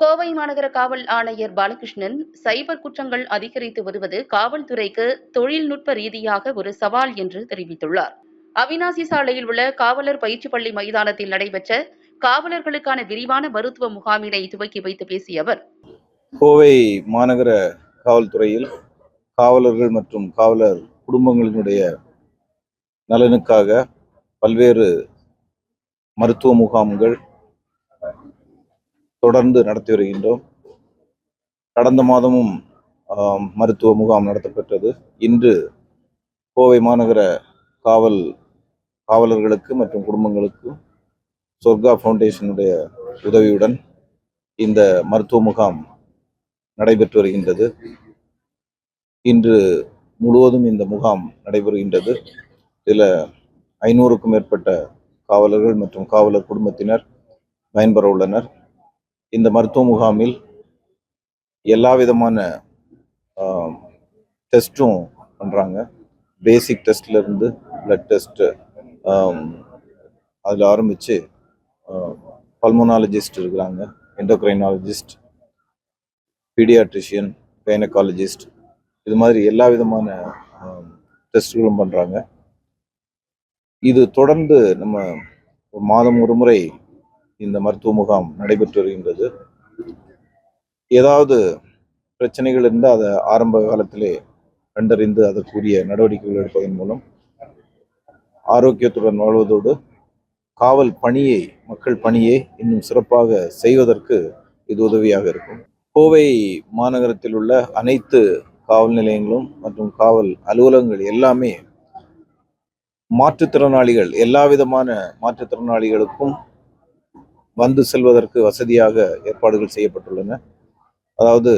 கோவை மாநகர காவல் ஆணையர் பாலகிருஷ்ணன் சைபர் குற்றங்கள் அதிகரித்து வருவது காவல்துறைக்கு தொழில்நுட்ப ரீதியாக ஒரு சவால் என்று தெரிவித்துள்ளார். அவினாசி சாலையில் உள்ள காவலர் பயிற்சி பள்ளி மைதானத்தில் நடைபெற்ற காவலர்களுக்கான விரிவான மருத்துவ முகாமினை துவக்கி வைத்து பேசிய அவர். கோவை மாநகர காவல்துறையில் காவலர்கள் மற்றும் காவலர் குடும்பங்களினுடைய நலனுக்காக பல்வேறு மருத்துவ முகாம்கள் தொடர்ந்து நடத்தி வருகின்றோம். கடந்த மாதமும் மருத்துவ முகாம் நடத்தப்பட்டது இன்று கோவை மாநகர காவல் காவலர்களுக்கு மற்றும் குடும்பங்களுக்கு சொர்க்கா ஃபவுண்டேஷனுடைய உதவியுடன் இந்த மருத்துவ முகாம் நடைபெற்று வருகின்றது. இன்று முழுவதும் இந்த முகாம் நடைபெறுகின்றது. இதில் ஐநூறுக்கும் மேற்பட்ட காவலர்கள் மற்றும் காவலர் குடும்பத்தினர் பயன்பெற உள்ளனர். இந்த மருத்துவ முகாமில் எல்லா விதமான டெஸ்ட்டும் பண்ணுறாங்க பேசிக் டெஸ்ட்லேருந்து பிளட் டெஸ்ட்டு அதில் ஆரம்பித்து பல்மோனாலஜிஸ்ட் இருக்கிறாங்க எண்டோக்ரைனாலஜிஸ்ட் பீடியாட்ரிஷியன் கைனகாலஜிஸ்ட் இது மாதிரி எல்லா விதமான டெஸ்ட்களும் பண்ணுறாங்க இது தொடர்ந்து நம்ம ஒரு மாதம் ஒரு முறை இந்த மருத்துவ முகாம் நடைபெற்று வருகின்றது. ஏதாவது பிரச்சனைகள் இருந்தால் அதை ஆரம்ப காலத்திலே கண்டறிந்து அதற்குரிய நடவடிக்கைகள் எடுப்பதன் மூலம் ஆரோக்கியத்துடன் வாழ்வதோடு காவல் பணியை மக்கள் பணியை இன்னும் சிறப்பாக செய்வதற்கு இது உதவியாக இருக்கும். கோவை மாநகரத்தில் உள்ள அனைத்து காவல் நிலையங்களும் மற்றும் காவல் அலுவலகங்கள் எல்லாமே மாற்றுத்திறனாளிகள் எல்லா விதமான மாற்றுத்திறனாளிகளுக்கும் வந்து செல்வதற்கு வசதியாக ஏற்பாடுகள் செய்யப்பட்டுள்ளன. அதாவது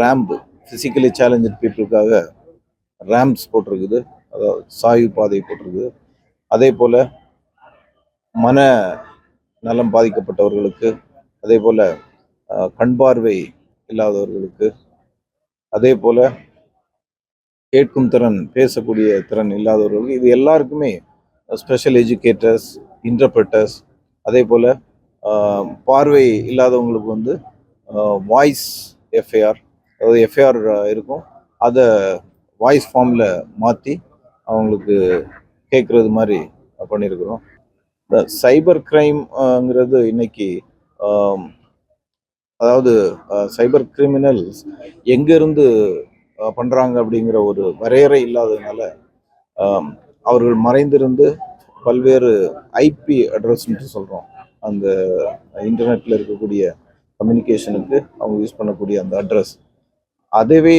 ரேம்ப் ஃபிசிக்கலி சேலஞ்சட் பீப்புளுக்காக ரேம்ப்ஸ் போட்டிருக்குது. அதாவது சாய்வு பாதை போட்டிருக்குது. அதே போல் மன நலம் பாதிக்கப்பட்டவர்களுக்கு அதே போல் கண்பார்வை கண் பார்வை இல்லாதவர்களுக்கு அதே போல் கேட்கும் திறன் பேசக்கூடிய திறன் இல்லாதவர்களுக்கு இது எல்லாருக்குமே ஸ்பெஷல் எஜுகேட்டர்ஸ் இன்டர்பிரட்டர்ஸ் அதே போல் பார்வை இல்லாதவங்களுக்கு வந்து வாய்ஸ் எஃப்ஐஆர் அதாவது எஃப்ஐஆர் இருக்கும். அதை வாய்ஸ் ஃபார்மில் மாற்றி அவங்களுக்கு கேட்குறது மாதிரி பண்ணியிருக்கிறோம் இந்த சைபர் கிரைம்ங்கிறது இன்னைக்கு அதாவது சைபர் கிரிமினல்ஸ் எங்கேருந்து பண்ணுறாங்க அப்படிங்கிற ஒரு வரையறை இல்லாததுனால அவர்கள் மறைந்திருந்து பல்வேறு ஐபி அட்ரஸ்ன்ட்டு சொல்கிறோம் அந்த இன்டர்நெட்டில் இருக்கக்கூடிய கம்யூனிகேஷனுக்கு அவங்க யூஸ் பண்ணக்கூடிய அந்த அட்ரஸ் அதுவே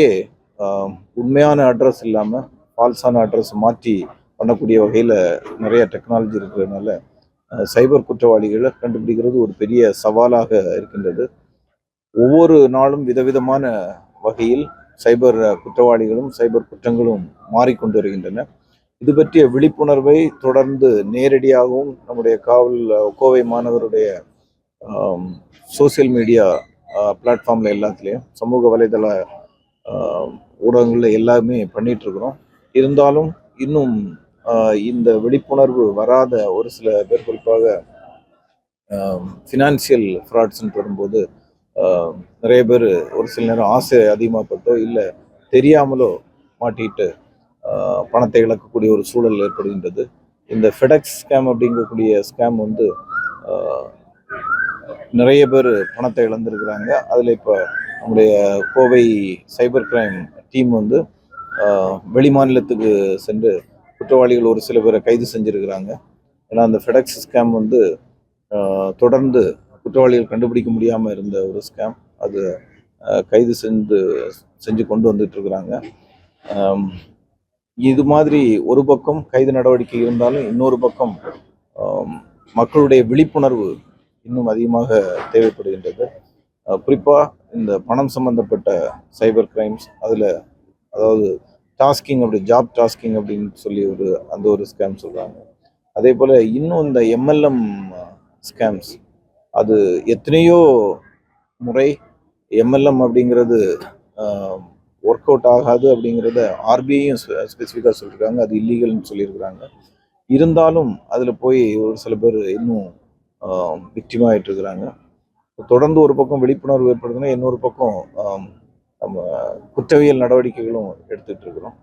உண்மையான அட்ரஸ் இல்லாமல் ஃபால்ஸான அட்ரஸ் மாற்றி பண்ணக்கூடிய வகையில் நிறைய டெக்னாலஜி இருக்கிறதுனால சைபர் குற்றவாளிகளை கண்டுபிடிக்கிறது ஒரு பெரிய சவாலாக இருக்கின்றது. ஒவ்வொரு நாளும் விதவிதமான வகையில் சைபர் குற்றவாளிகளும் சைபர் குற்றங்களும் மாறிக்கொண்டு வருகின்றன. இது பற்றிய விழிப்புணர்வை தொடர்ந்து நேரடியாகவும் நம்முடைய காவல் கோவை மாணவருடைய சோசியல் மீடியா பிளாட்ஃபார்மில் எல்லாத்துலேயும் சமூக வலைதள ஊடகங்களில் எல்லாமே பண்ணிகிட்ருக்குறோம் இருக்கிறோம் இருந்தாலும் இன்னும் இந்த விழிப்புணர்வு வராத ஒரு சில பேர் குறிப்பாக ஃபினான்சியல் ஃப்ராட்ஸ்ன்னு வரும்போது நிறைய பேர் ஒரு சில நேரம் ஆசை அதிகமாகப்பட்டோ இல்லை தெரியாமலோ மாட்டிட்டு பணத்தை இழக்கக்கூடிய ஒரு சூழல் ஏற்படுகின்றது. இந்த ஃபெடெக்ஸ் ஸ்கேம் அப்படிங்கக்கூடிய ஸ்கேம் வந்து நிறைய பேர் பணத்தை இழந்திருக்கிறாங்க. அதில் இப்போ நம்முடைய கோவை சைபர் கிரைம் டீம் வந்து வெளிமாநிலத்துக்கு வெளி மாநிலத்துக்கு சென்று குற்றவாளிகள் ஒரு சில பேரை கைது செஞ்சுருக்கிறாங்க. ஏன்னா அந்த ஃபெடெக்ஸ் ஸ்கேம் வந்து தொடர்ந்து குற்றவாளிகள் கண்டுபிடிக்க முடியாமல் இருந்த ஒரு ஸ்கேம் அது கைது செஞ்சு செஞ்சு கொண்டு வந்துட்டு இருக்கிறாங்க. இது மாதிரி ஒரு பக்கம் கைது நடவடிக்கை இருந்தாலும் இன்னொரு பக்கம் மக்களுடைய விழிப்புணர்வு இன்னும் அதிகமாக தேவைப்படுகின்றது. குறிப்பாக இந்த பணம் சம்பந்தப்பட்ட சைபர் கிரைம்ஸ் அதில் அதாவது டாஸ்கிங் அப்படி ஜாப் டாஸ்கிங் அப்படின்னு சொல்லி ஒரு அந்த ஒரு ஸ்கேம் சொல்கிறாங்க அதே போல் இன்னும் இந்த எம்எல்எம் ஸ்கேம்ஸ் அது எத்தனையோ முறை எம்எல்எம் அப்படிங்கிறது ஒர்க் அவுட் ஆகாது அப்படிங்கிறத ஆர்பிஐயும் ஸ்பெசிஃபிக்காக சொல்லியிருக்காங்க அது இல்லீகல்னு சொல்லியிருக்கிறாங்க. இருந்தாலும் அதில் போய் ஒரு சில பேர் இன்னும் விக்டிமாகிட்டு இருக்கிறாங்க. தொடர்ந்து ஒரு பக்கம் விழிப்புணர்வு ஏற்படுதுன்னா இன்னொரு பக்கம் நம்ம குற்றவியல் நடவடிக்கைகளும் எடுத்துகிட்டு இருக்கிறோம்.